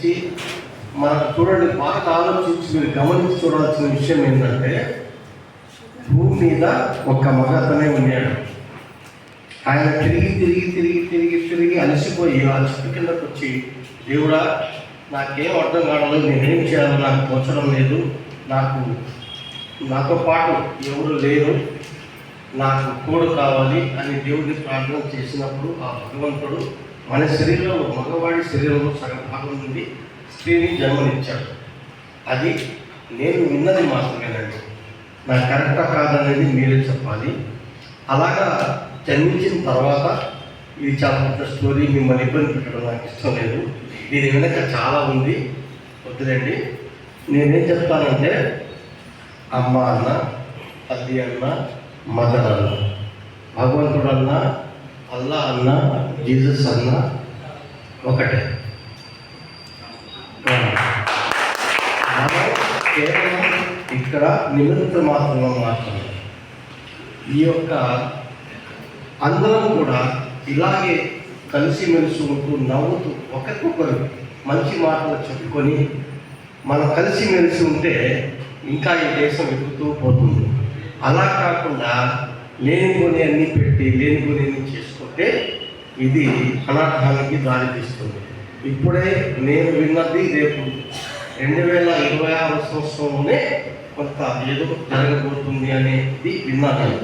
ఇచ్చి మనకు చూడండి బాగా ఆలోచించి మీరు గమనించి చూడాల్సిన విషయం ఏంటంటే భూమి మీద ఒక మగతనే ఉన్నాడు. ఆయన తిరిగి తిరిగి తిరిగి తిరిగి తిరిగి అలసిపోయి ఆ చెట్టు కిందకు వచ్చి దేవుడా నాకేం అర్థం కావడం నేనేం చేయాలో నాకు తోచడం లేదు. నాకు నాతో పాటు ఎవరు లేరు. నాకు కోడు కావాలి అని దేవుడిని ప్రార్థన చేసినప్పుడు ఆ భగవంతుడు మన శరీరంలో మగవాడి శరీరంలో సగం భాగం నుండి స్త్రీని జన్మనిచ్చాడు. అది నేను విన్నది మాత్రమేనండి. నా కరెక్టా కాదనేది మీరే చెప్పాలి. అలాగా జన్మించిన తర్వాత ఇది చాలా పెద్ద స్టోరీ మిమ్మల్ని ఇబ్బంది పెట్టడం నాకు ఇష్టం లేదు. దీని వెనక చాలా ఉంది. వద్దులేండి. నేనేం చెప్తానంటే అమ్మ అన్న తల్లి అన్న మదర్ అన్న భగవంతుడు అన్నా అల్లా అన్న జీసస్ అన్న ఒకటే. కేవలం ఇక్కడ నిమిత్త మాత్రమే మాత్రమే. ఈ యొక్క అందరం కూడా ఇలాగే కలిసిమెలిసి ఉంటూ నవ్వుతూ ఒకరికొకరు మంచి మాటలు చెప్పుకొని మనం కలిసిమెలిసి ఉంటే ఇంకా ఈ దేశం ఎక్కుతూ పోతుంది. అలా కాకుండా లేనిపోని అన్నీ పెట్టి లేనిపోని అన్ని ఇది అనార్థానికి దారితీస్తుంది. ఇప్పుడే నేను విన్నది రేపు రెండు వేల ఇరవై ఆరు సంవత్సరంలోనే కొంత ఏదో జరగబోతుంది అనేది విన్నాను.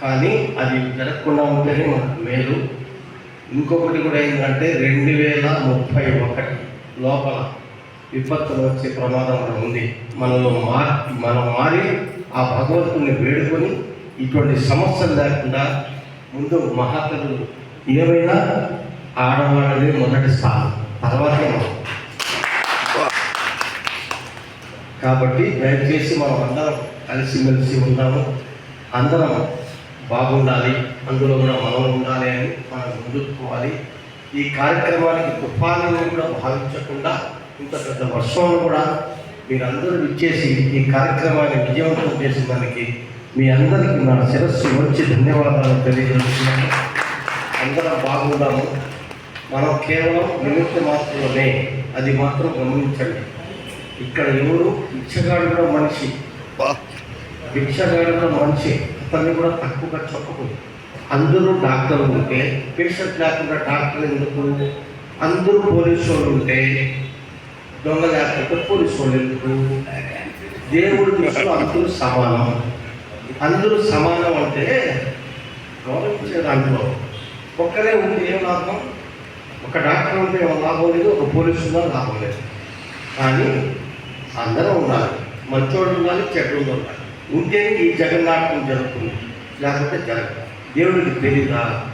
కానీ అది జరగకుండా ఉంటేనే మనకు మేలు. ఇంకొకటి కూడా ఏంటంటే రెండు వేల ముప్పై ఒకటి లోపల విపత్తులు వచ్చే ప్రమాదం కూడా ఉంది. మనలో మార్ మనం మారి ఆ భగవంతుని వేడుకొని ఇటువంటి సమస్యలు లేకుండా ముందు మహాత్ములు ఏమైనా ఆడవాళ్ళది మొదటి స్థానం. తర్వాత కాబట్టి దయచేసి మనం అందరం కలిసిమెలిసి ఉందాము అందరం బాగుండాలి అందులో కూడా మనం ఉండాలి అని మనం ముందుకోవాలి. ఈ కార్యక్రమానికి తుఫాను కూడా భావించకుండా ఇంత పెద్ద వర్షంలో కూడా మీరందరూ ఇచ్చేసి ఈ కార్యక్రమాన్ని విజయవంతం చేసిన దానికి మీ అందరికీ నా శిరస్సు వచ్చి ధన్యవాదాలు తెలియజేస్తున్నాను. అందరం బాగుందాము. మనం కేవలం నిమిత్త మాత్రమే అది మాత్రం గమనించండి. ఇక్కడ ఎవరు భిక్షగాడు కూడా మనిషి? భిక్షగాడు కూడా మనిషి అతన్ని కూడా తక్కువగా చెప్పకూడదు. అందరూ డాక్టర్లు ఉంటే పేషెంట్ లేకుండా డాక్టర్ ఎందుకు అందరూ పోలీసు వాళ్ళు ఉంటే దొంగ లేకపోతే పోలీసు వాళ్ళు ఎందుకు? దేవుడి దృష్టిలో అందరూ సమానం. అందరూ సమానం అంటే గౌరవించే దాంట్లో ఒక్కరే ఉంటే ఏం లాభం? ఒక డాక్టర్ ఉంటే ఏం లాభం లేదు ఒక పోలీసు ఉన్నా లాభం లేదు. కానీ అందరూ ఉండాలి. మంచోడు ఉండాలి చెడ్డోడు ఉండాలి. ఉంటేనే ఈ జగన్నాటకం జరుగుతుంది. లేకపోతే జరగదు. దేవుడికి తెలియదా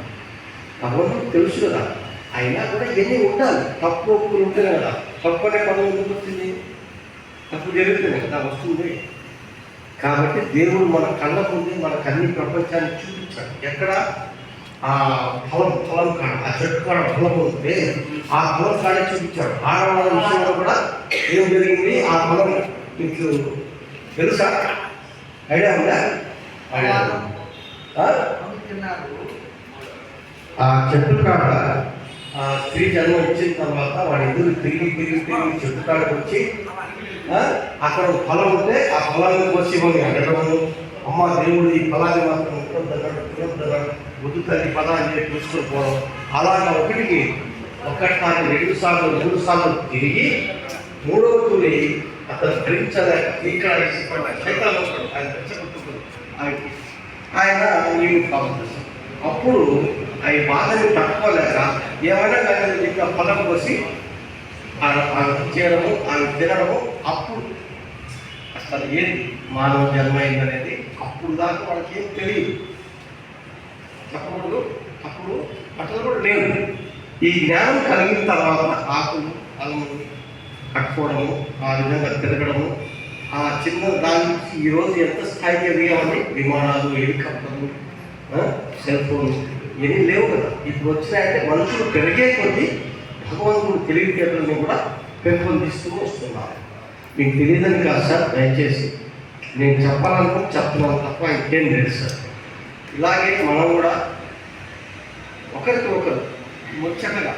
అవును తెలుసు కదా. అయినా కూడా ఇవన్నీ ఉండాలి. తప్పు ఒప్పులు ఉంటేనే కదా. తప్పు అనే పదం ఎందుకు వచ్చింది? తప్పు జరుగుతుంది కదా వస్తుంది. కాబట్టి దేవుడు మన కళ్ళ ముందే మనకు అన్ని ప్రపంచాన్ని చూపించాడు. ఎక్కడ? ఆ ఫలం ఫలం కాడ ఆ చెట్టు కాడ ఫలం ఉంటే ఆ ఫలం కాడే చూపించాడు. ఆడవాళ్ళ విషయంలో కూడా ఏం జరిగింది? ఆ ఫలం మీకు తెలుసా? ఐడియా ఉందా? ఆ? చెట్టు కాడ ఆ స్త్రీ జన్మ ఇచ్చిన తర్వాత వాడి ఎదురు తిరిగి తిరిగి తిరిగి చెట్టు కాడకు వచ్చి అక్కడ ఫలం ఉంటే ఆ ఫలాన్ని వచ్చి ఇవ్వని అడగడము అమ్మ దేవుడు ఈ ఫలాన్ని మాత్రం ఉంటుందన్నాడు తినొద్దన్నాడు బుద్ధు తల్లి అని చెప్పి చూసుకొని పోవడం. అలాగా ఒకటికి ఒకటిసారి రెండు సార్లు మూడు సార్లు తిరిగి మూడవ తూరి అతను భరించలేక ఇక్కడ శైతాలు ఆయన రెచ్చగొట్టుకుని ఆయనకి ఆయన ఈమె పాపం అప్పుడు ఆ బాధని తట్టుకోలేక ఏమైనా కానీ ఇంకా ఫలం ఆయన ఆమె చేయడము ఆమె తినడము అప్పుడు అసలు ఏది మానవ జన్మ అయిందనేది అప్పుడు దాకా వాళ్ళకి ఏం తెలియదు. చెప్పకూడదు అప్పుడు అట్లా కూడా లేవు. ఈ జ్ఞానం కలిగిన తర్వాత ఆకులు అలము కట్టుకోవడము ఆ విధంగా తిరగడము ఆ చిన్న దాని ఈరోజు ఎంత స్థాయికి ఎదిగామని విమానాలు హెలికాప్టర్లు సెల్ ఫోన్ ఇవన్నీ లేవు కదా. ఇప్పుడు వచ్చినాయంటే మనుషులు పెరిగే కొద్దీ భగవంతుడు తెలివితేటలను కూడా పెంపొందిస్తూ వస్తున్నారు. మీకు తెలియదని కాదు సార్ దయచేసి. నేను చెప్పాలనుకో చెప్తున్నాను తప్ప ఇంకేం లేదు సార్. ఇలాగే మనం కూడా ఒకరికి ఒకరు ముచ్చటగా